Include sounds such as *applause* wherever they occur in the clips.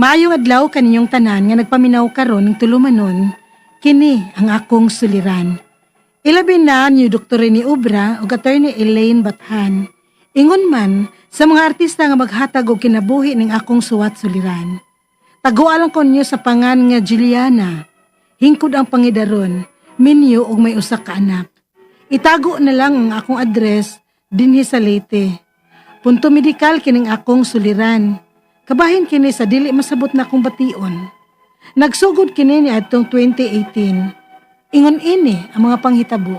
Maayong adlaw kaninyong tanan nga nagpaminaw karon ng tulumanon, kini ang akong suliran. Ilabi na ni Dr. ni Ubra ug Attorney Elaine Bathan. Ingon man sa mga artista nga maghatag og kinabuhi ning akong suwat suliran. Tagualan ko niyo sa pangan nga Juliana. Hingkod ang pangidaron, minyo og may usa ka anak. Itago na lang ang akong address dinhi sa Leyte. Punto medikal kining akong suliran. Kabahin kini sa dili masabot na bation. Nagsugod kini ni adtong 2018. Ingon ini ang mga panghitabo.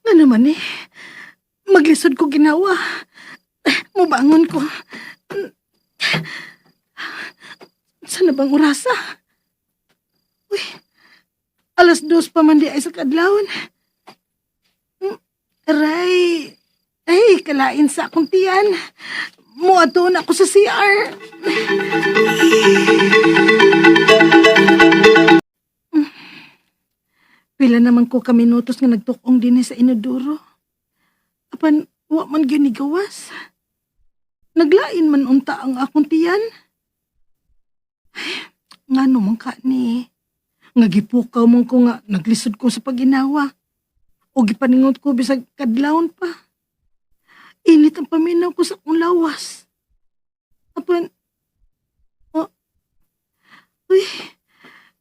Nga naman eh. Maglisod ko ginawa. Mubangon ko. Saan na bang orasa? Uy, alas dos pa man di ay sa kadlawon. Hmm, Aray, ay, kalain sa akong tiyan. Muato na ako sa CR. Hmm. Pila naman ko ka minutos nga nagtukong din sa inodoro. Apan, wa man ginigawas. Naglain man unta ang akong tiyan. Ay, nga naman ka ni. Nga gipukaw mong ko nga naglisod ko sa paginawa. O gipaningot ko bisag kadlawon pa. Init ang paminaw ko sa akong lawas. Apan, oh, uy,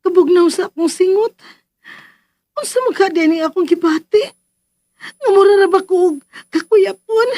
kabugnaw sa akong singot. Unsa magkada ni akong gibati? Nga mura ra ba ko og kakuyapon?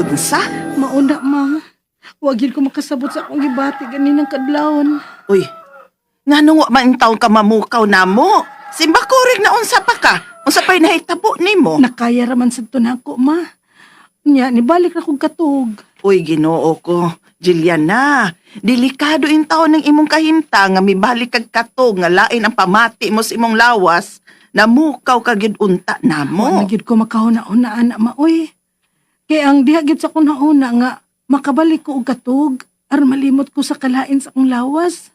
Unsa? Mauna, ma. Wagin ko makasabot sa akong gibati ganinang kadlawon. Uy, nga nung wa man taon ka mamukaw na mo. Simba kurig na unsa pa ka. Unsa pa'y nahitabo ni mo? Nakaya raman sa tunako, ma. Nya, nibalik na kong katug. Uy, ginoo ko. Juliana, delikado in taon ng imong kahinta nga mibalik kag katog nga lain ang pamati mo sa imong lawas. Namukaw ka gyud unta na Mo. mo. Nagyud ko makahuna-unaan na ma, uy. Kaya ang diha gyud sa akong nauna nga, makabalik ko og katug, aron malimot ko sa kalain sa akong lawas.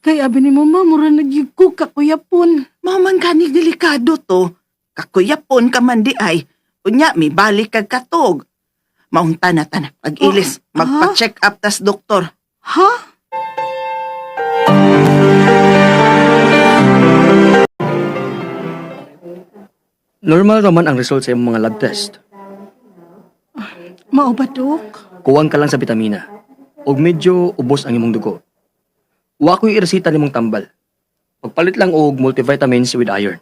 Kaya abi ni mo, ma, mura nagyud ko kakuyapon. Maman gani delikado to. Kakuyapon ka man di ay. Unya, mi balik kag katog. Maunta na tanak. Pag-ilis, Oh, magpa-check up tas doktor. Ha? Normal raman ang result sa iyong mga lab test. Mao ba, Dok? Kuwang ka lang sa bitamina. Og medyo ubos ang imong dugo. Wa ko'y iresita nimong tambal. Magpalit lang og multivitamins with iron.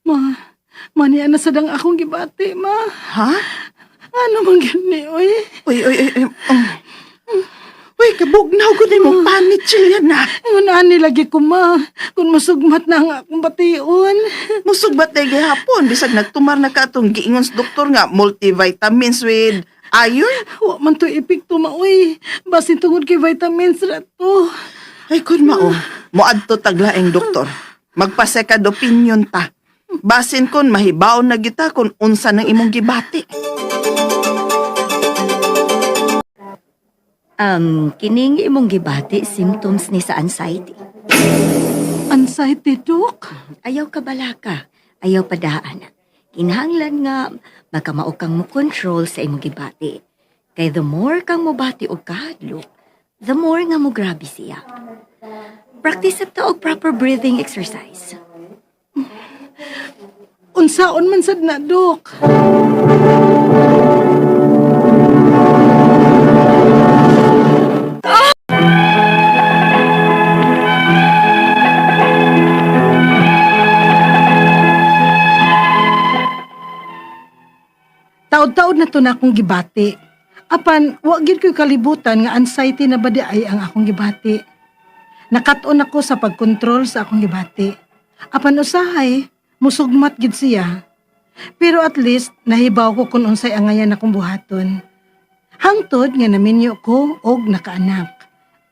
Ma, maniya na sadang akong gibati, ma. Ha? Ano man gani, uy? Uy, uy, uy, uy. um. Uy, kabugnaw ko ni mo panit, Juliana. Ngunaan nilagi ko, ma. Kung masugmat na ang akong bation. Musog ba tayo gihapon? Bisag nagtumar na ka itong giingon sa doktor nga multivitamins with iron? Wa man to epekto, ma, uy. Basin tungod kay vitamins ra to. Ay, kun mao. Muadto taglaeng doktor. Magpa-second opinion ta. Basin kun mahibaw na kita kung unsa ng imong gibati. Um, kining imong gibati symptoms ni sa anxiety. Anxiety, Dok. Ayaw ka balaka, ayaw padaan. Kinahanglan nga baka mao kang mo control sa imong gibati. Kay the more kang mobati og kahadlok, the more nga mo grabe siya. Practice ta og proper breathing exercise. Unsaon man sad na, Dok. Taod-taod na akong gibati. Apan, wa gid ko'y kalibutan nga anxiety na badi ay ang akong gibati. Nakaton ako sa pagkontrol sa akong gibati. Apan usahay, musugmat gid siya. Pero at least, nahibaw ko kung unsay angayan akong buhaton. Hangtod nga naminyo ko og nakaanak.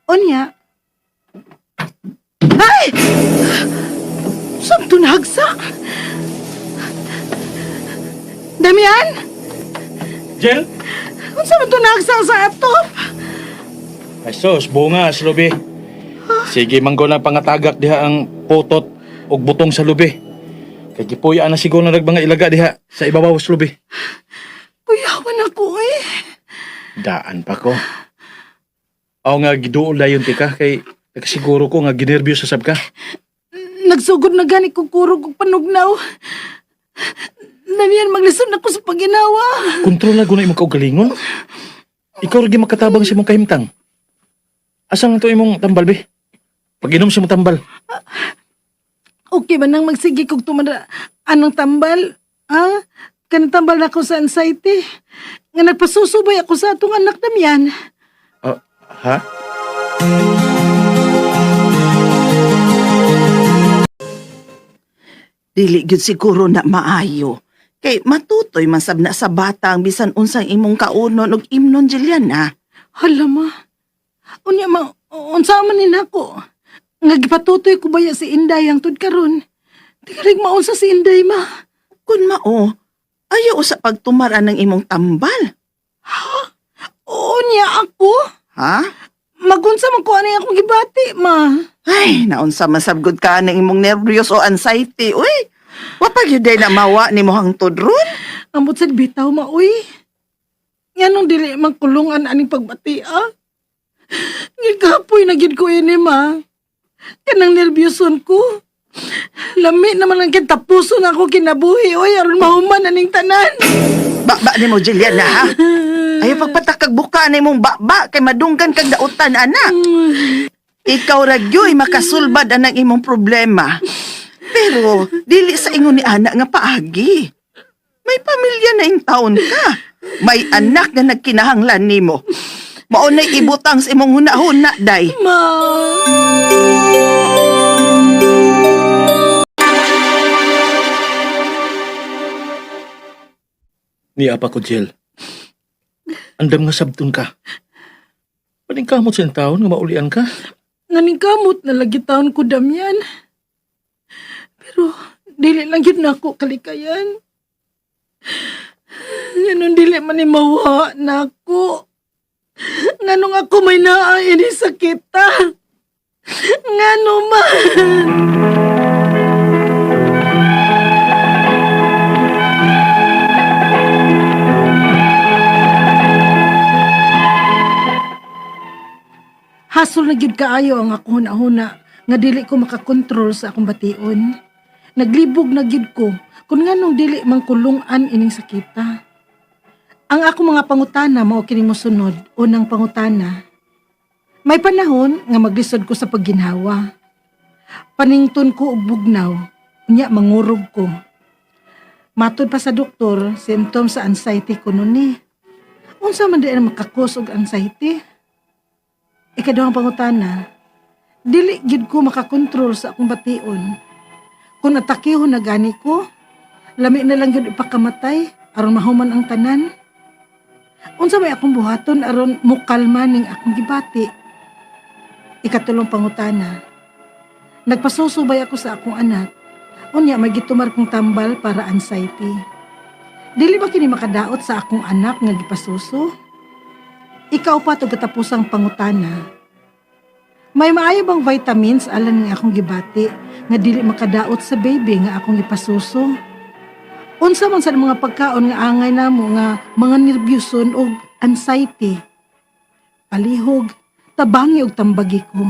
Unya, Ay! Saan to nahagsa? Damian? Jel? Unsa man to nahagsa sa atop? Ay sus, bungas, lubi. Sige, manggo na pangatagak diha ang putot ug butong sa lubi. Kay gipuya na siguro na mga ilaga diha sa ibabaw sa lubi. Kuyawan ako eh. Daan pa ko. Aw nga giduol dayon ti ka kay nakasiguro ko nga ginervyos sa sab ka. Nagsugod na gani kong kurog og panugnaw. Damian, maglisod na ko sa paginawa. Kontrol na guna imong kaugalingon. Ikaw rin makatabang sa imong kahimtang. Asang to imong tambal be? Pag-inom sa imong tambal. Okay ba nang magsige kog tumada anong tambal? Ha? Kanang tambal na ako sa anxiety. Nga nagpasusubay ako sa atong anak Damian. Ah, ha? Dili gyud siguro na maayo. Kay matutoy man sab na sa batang bisan unsang imong kaunon ug imnon Juliana. Hala ma. Unya ma, unsa man ni nako? Nga gipatutoy ko baya si Inday ang tud karon. Rin maunsa si Inday ma. Kun mao, ayaw sa pagtumara ng imong tambal. Unya ako? Ha? Magunsa man ko yung akong gibati ma. Ay, naunsa masabgod ka ng imong nervyos o anxiety. Uy, wapag yun na mawa ni mo hangtod ron. Ambot sa bitaw ma uy. Yanong dili man kulungan aning pagbati ah. Ngikapoy na gid ko ini ma. Kanang nervyoson ko. Lami naman ang kitapuson ako kinabuhi. Uy, aron mahuman aning tanan. Baba ni mo, Juliana, ha? Ayaw pagpatakag buka ni mong baba kay madunggan kag dautan, anak. Ikaw ragyoy makasulbad anang imong problema. Pero dili sa ingon ni anak nga paagi. May pamilya na ing taon ka. May anak nga nagkinahanglan nimo. Maunay ibutang sa imong hunahuna, day. Ma. Ni apa ko, Jel. Andam nga sabton ka. Paning kamot sa taon nga maulian ka. Nganing kamot na lagi taon ko damyan. Pero dili lang yun na ako kalikayan. Nganon dili man ni mawa na ako. Nganong ako may naain ni sakita. Ngano man. Hasol na gyud kaayo ang ako huna-huna nga dili ko makakontrol sa akong bation. Naglibog na gyud ko kung nganong dili man kulungan ining sakita. Ang ako mga pangutana mao kini mosunod. Unang pangutana. May panahon nga maglisod ko sa pagginhawa. Panington ko og bugnaw, unya mangurog ko. Matod pa sa doktor, symptoms sa anxiety ko nun ni. Unsa man di na makakos og anxiety? Ikaduhang pangutana, dili gid ko makakontrol sa akong bation. Kung atakihon na gani ko, lami na lang gid ipakamatay aron mahuman ang tanan. Unsa may akong buhaton aron mukalma ning akong gibati. Ikatulong pangutana, nagpasusubay ako sa akong anak. Unya may gitumar kong tambal para anxiety. Dili ba kini makadaot sa akong anak nga gipasuso? Ikaw pa to katapusang pangutana. May maayo bang vitamins alan nga akong gibati nga dili makadaot sa baby nga akong ipasuso? Unsa man sa mga pagkaon nga angay namo nga mga nervyoson o anxiety? Palihog, tabangi og tambagi ko.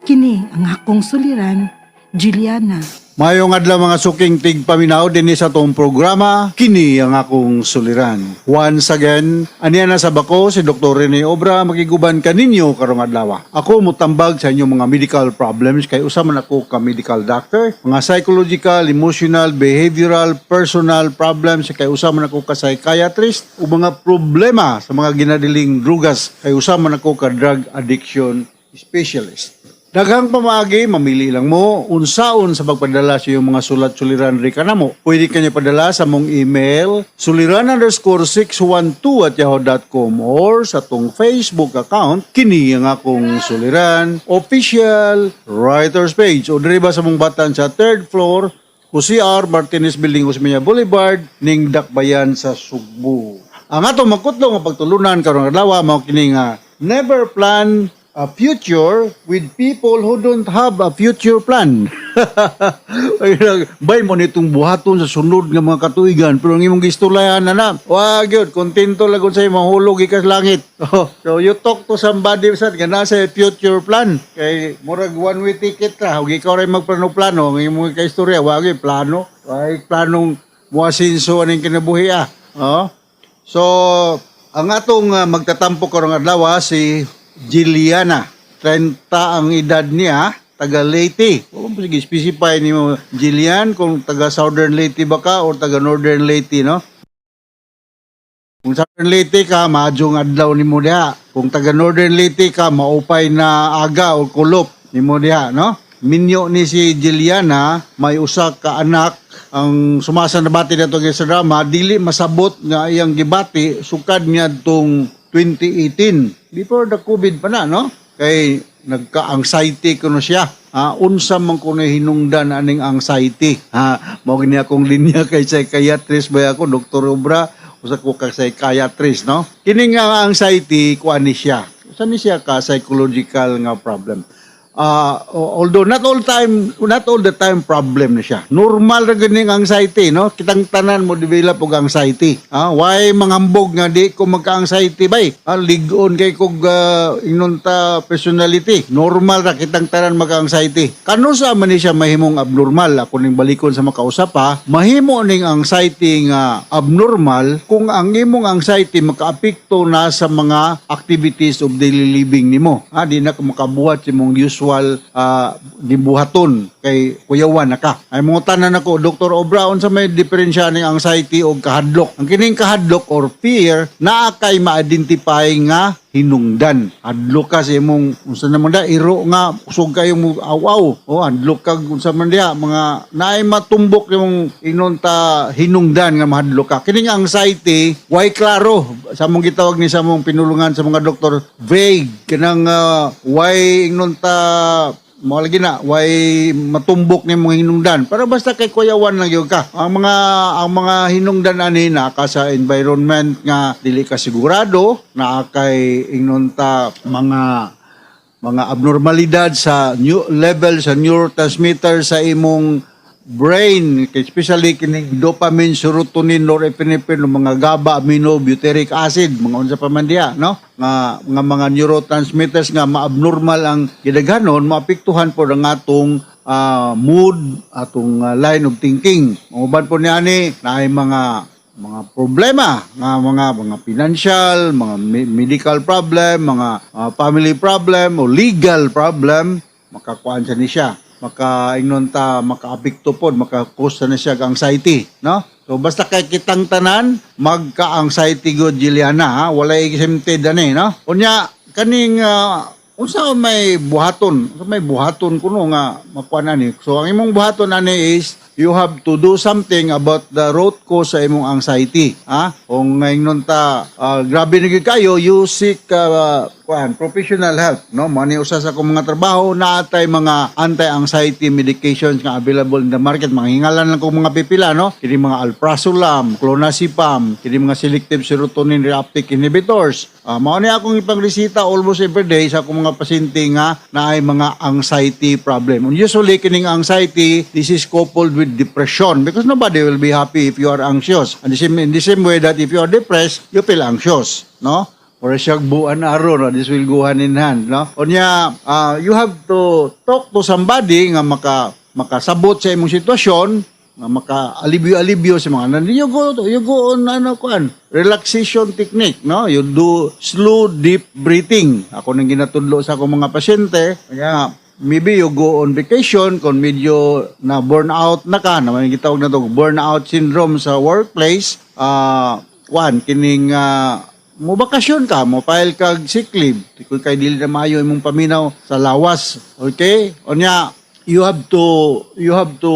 Kini ang akong suliran, Juliana. Mayong adlaw mga suking tigpaminaw din sa tong programa, kini ang akong suliran. Once again, aniya na sa bako si Dr. Rene Obra makiguban kaninyo karong adlaw. Ako mutambag sa inyong mga medical problems kay usa man ako ka medical doctor, mga psychological, emotional, behavioral, personal problems kay usa man ako ka psychiatrist ug mga problema sa mga ginadiling drugas kay usa man ako ka drug addiction specialist. Daghang pamaagi, mamili lang mo unsaon sa pagpadala sa iyong mga sulat-suliran ri kanamo. Pwede kanya padala sa mong email suliran underscore 612 at yahoo.com or sa tong Facebook account kini ang akong suliran official writers page o diri ba sa mong batan sa third floor Jose R. Martinez Building Osmeña Boulevard ning Dakbayan sa Sugbo. Ang atong magkutlo nga pagtulunan karong adlaw mao kini nga never plan a future with people who don't have a future plan. *laughs* Ay lang, bay mo nitong buhaton sa sunod nga mga katuigan pero ang imong gistulayan na na. Wa gyud kontento lagon sa imong hulog ikas langit. *laughs* Oh, so you talk to somebody sa nga nasa future plan kay murag one way ticket ra ug ikaw ray magplano-plano ang imong kaistorya wa gyud plano. Wa gyud planong muasinso aning kinabuhi ah. Oh. So, ang atong uh, magtatampo karong adlaw ah, si Jiliana. 30 ang edad niya, taga Leyte. O kung sige, specify ni mo kung taga Southern Leyte ba ka o taga Northern Leyte, no? Kung Southern Leyte ka, maadjong adlaw ni mo diha. Kung taga Northern Leyte ka, maupay na aga o kulop ni mo diha, no? Minyo ni si Jiliana, may usa ka anak ang sumasa na bati nato sa drama, dili masabot nga iyang gibati sukad niya tong 2018 before the COVID pa na no? Kay nagka-anxiety kuno siya. Ha? Unsa man kuno hinungdan aning anxiety. Ha? Mao gini akong linya kay psychiatrist ba ako Dr. Obra usa ko ka psychiatrist no? Kini nga anxiety kuan ni siya. Usa ni siya ka psychological nga problem Ah, although not all time not all the time problem na siya. Normal ra gani ang anxiety no? Kitang tanan mo develop og anxiety. Ah why manghambog nga di ko magka-anxiety bay? Ah, ligon kay kog uh, inunta personality. Normal ra kitang tanan magka-anxiety. Kano sa man siya mahimong abnormal? Ako ning balikon sa makausap ha? Mahimo ning anxiety nga abnormal kung ang imong anxiety makaapekto na sa mga activities of daily living nimo. Ah di na ka makabuhat imong usual ah, gibuhaton kay kuyawan na ka ay mga tanan ako Dr. Obra unsa may diferensya ning anxiety o kahadlok ang kining kahadlok or fear naa kay ma-identify nga hinungdan. Hadlok ka sa imong unsa naman da iro nga usog kayo mo aw-aw. O hadlok ka unsa man diha mga naay matumbok yung inunta hinungdan nga mahadlok ka. Kining anxiety why klaro? Sa mong gitawag ni sa mong pinulungan sa mga doktor vague. Kanang uh, why inunta mo lagi na why matumbok ni mga hinungdan? Pero basta kay kuyawan lang gyud ka. Ang mga ang mga hinungdan ani na ka sa environment nga dili ka sigurado na kay inunta mga mga abnormalidad sa new level sa neurotransmitter sa imong brain especially kining dopamine, serotonin, norepinephrine mga GABA, amino, butyric acid mga unsa pa man diha no? Nga nga mga neurotransmitters nga ma-abnormal ang gidaghanon maapektuhan po ang atong ah, mood atong ah, line of thinking. Uban po niani naay mga mga problema nga mga mga financial, mga me- medical problem, mga ah, family problem o legal problem makakuan siya ni siya maka ingnon ta makaapekto pod maka-cause na siya anxiety no? So basta kay kitang tanan magka-anxiety god Juliana ha? Wala exempted ani no? Unya kaning ah, unsa may buhaton? Unsa may buhaton kuno nga makuan ani so ang imong buhaton ani is you have to do something about the root cause sa imong anxiety ha? Kung ingnon ta ah, grabe na kayo you seek ah, kuan professional help no? Mani usa sa akong mga trabaho na atay mga anti-anxiety medications nga available in the market. Mga hingalan lang kong mga pipila no? Kini mga alprazolam clonazepam kini mga selective serotonin reuptake inhibitors. Ah, mao ni akong ipangresita almost every day sa akong mga pasyente nga naay mga anxiety problem. Usually kining anxiety this is coupled with depression because nobody will be happy if you are anxious. And the same in the same way that if you are depressed you feel anxious no or siya buan araw no? This will go hand in hand no? Unya ah, you have to talk to somebody nga maka makasabot sa imong sitwasyon nga maka-alibyo-alibyo sa mga nan you go you go on ano kuan relaxation technique no? You do slow deep breathing. Ako nang ginatudlo sa akong mga pasyente. Kaya maybe you go on vacation kung medyo na burnout na ka naman gitawag na to burnout syndrome sa workplace. Ah kuan kining ah, mo bakasyon ka, mo file kag sick leave. Kung kay dili na maayo imong paminaw sa lawas. Okay? Onya, you have to you have to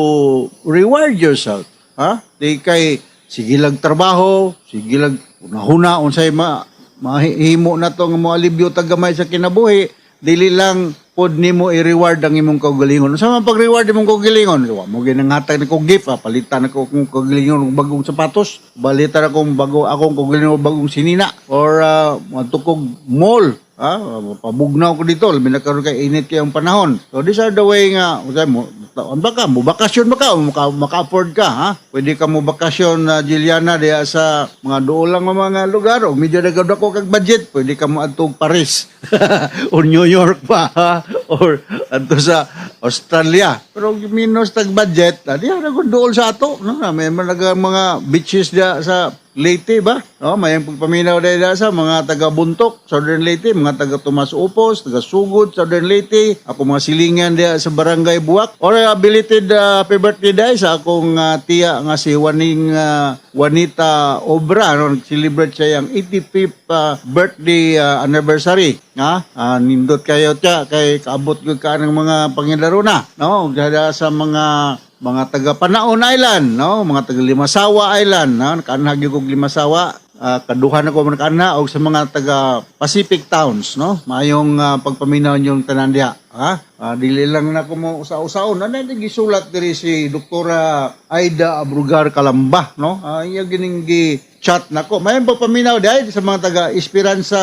reward yourself. Ha? Di kay sige lang trabaho, sige lang unahuna unsay ma mahimo na to nga mo alibyo tagamay sa kinabuhi, dili lang pod nimo i-reward ang imong kaugalingon. Sa man pag-reward imong kaugalingon, wa mo ginanghatag na ko gift, ah, palitan ako kung kaugalingon og bagong sapatos, balitan akong bago akong kaugalingon og bagong sinina or uh, matukog mall. Ah, pabugnaw ko dito, labi na kay init kay ang panahon. So these are the way nga, usay mo, taon ba ka, mo bakasyon ba ka, maka, maka-afford ka, ha? Pwede ka mo bakasyon na Juliana diya sa mga dool lang nga mga lugar, o medyo nagawad ako kag budget, pwede ka mo adtog Paris *laughs* or New York pa, ha? or adto sa Australia. Pero minus tag budget, adi na ko dool sa ato, no? May mga beaches diya sa Leyte ba? No, may pagpaminaw dahil sa mga taga Buntok, Southern Leyte, mga taga Tomas Upos, taga Sugod, Southern Leyte, ako mga silingan diya sa Barangay Buwak. Or uh, belated uh, happy birthday dahil sa akong uh, tiya nga si Waning uh, Juanita Obra, no, celebrate siya yung 85th uh, birthday uh, anniversary. Ha? Ah, nindot kayo tiya kay kaabot ko ka ng mga pangilaro na, no? Dada sa mga mga taga Panaon Island, no? Mga taga Limasawa Island, no? Kanhagi kog Limasawa, ah, kaduhan ako man kanha og sa mga taga Pacific towns, no? Mayong ah, pagpaminaw yung tanan diha, ha? Ah, dili lang na ko mo usa-usaon. Ano na gisulat diri si Doktora Aida Abrugar Kalamba, no? Ah, iya gining gi chat nako. Mayong pagpaminaw diha sa mga taga Esperanza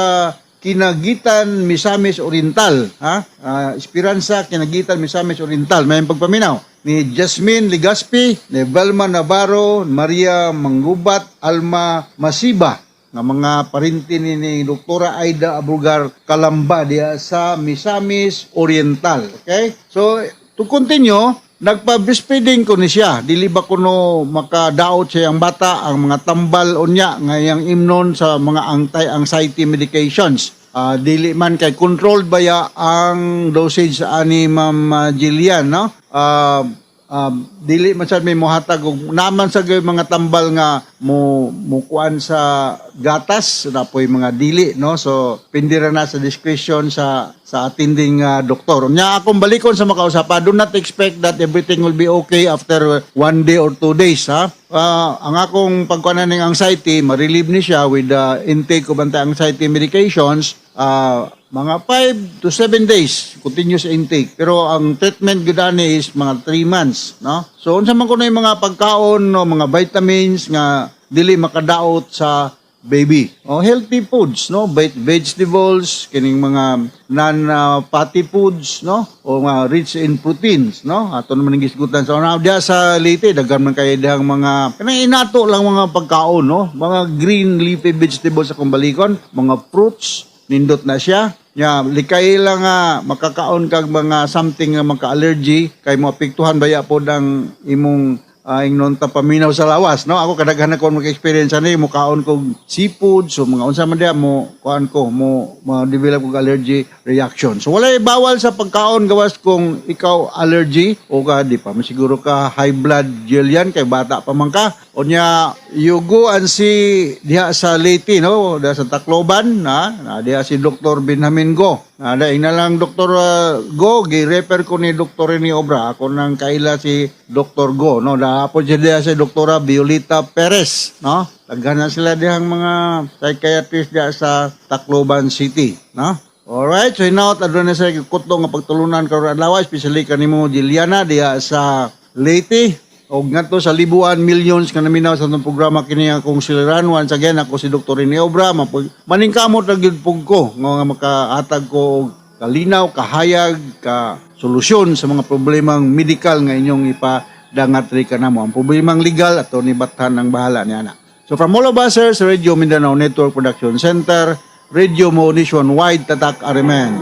Kinagitan Misamis Oriental, ha? Ah, Esperanza Kinagitan Misamis Oriental, may pagpaminaw ni Jasmine Ligaspi, ni Velma Navarro, Maria Manggubat, Alma Masiba, nga mga parinti ni, ni Doktora Aida Abrugar Kalamba diya sa Misamis Oriental. Okay? So, to continue, nagpa-breastfeeding ko ni siya. Dili ba kuno makadaot siya ang bata ang mga tambal unya ngayang imnon sa mga anti-anxiety medications. Ah, dili man kay controlled ba ya ang dosage sa ani Ma'am ah, Jillian, no? Ah, ah, dili man sad may mohatag og naman sa mga tambal nga mo mukuan sa gatas na po'y mga dili no? So pindira na sa discretion sa sa attending ah, doktor. Nya akong balikon sa makausapa do not expect that everything will be okay after one day or two days ha? Ah, ang akong pagkuanan ng anxiety ma-relieve ni siya with the intake of anti-anxiety medications ah, mga 5 to 7 days continuous intake. Pero ang treatment gud ani is mga 3 months no? So unsa man kuno yung mga pagkaon no? Mga vitamins nga dili makadaot sa baby. O healthy foods no? Veg- vegetables kining mga non ah, foods no? O mga rich in proteins no? Ato naman ang gisgutan. Sa una diya sa Leyte daghan man kay dihang mga kanang inato lang mga pagkaon no? Mga green leafy vegetables sa kumbalikon mga fruits nindot na siya. Ya, likay lang nga makakaon kag mga something nga maka-allergy kay mo apektuhan baya po ng imong uh, ingnon ta paminaw sa lawas, no? Ako kadaghan ako maka-experience ani mo kaon kog seafood, so mga unsa man dia mo kuan ko mo ma-develop kog allergy reaction. So wala bawal sa pagkaon gawas kung ikaw allergy o ka di pa masiguro ka high blood Jillian kay bata pa man ka. Onya you go and see diha sa Leyte no, diha sa Tacloban na, na diha si Dr. Benjamin Go. Na daing na lang Dr. uh, Go gi-refer ko ni Dr. ni Obra. Ako nang kaila si Dr. Go no. Da po siya diha si Dr. Violeta Perez no. Daghan na sila dihang mga psychiatrist diha sa Tacloban City no. Alright, so now adto na sa kutlo pagtulunan karon adlaw especially kanimo Jiliana diha sa Leyte o ngadto sa libuan millions nga naminaw sa itong programa kini akong siliran once again ako si Dr. Rene Obra mapag maningkamot gyud pug ko nga makaatag ko kalinaw kahayag ka solusyon sa mga problemang medical nga inyong ipadangat ri kanamo ang problemang legal ato ni bathan ng bahala ni ana. So from all of us sir, sa Radio Mindanao Network Production Center Radio Mo Nationwide Tatak Arimen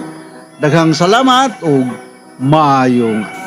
daghang salamat ug maayong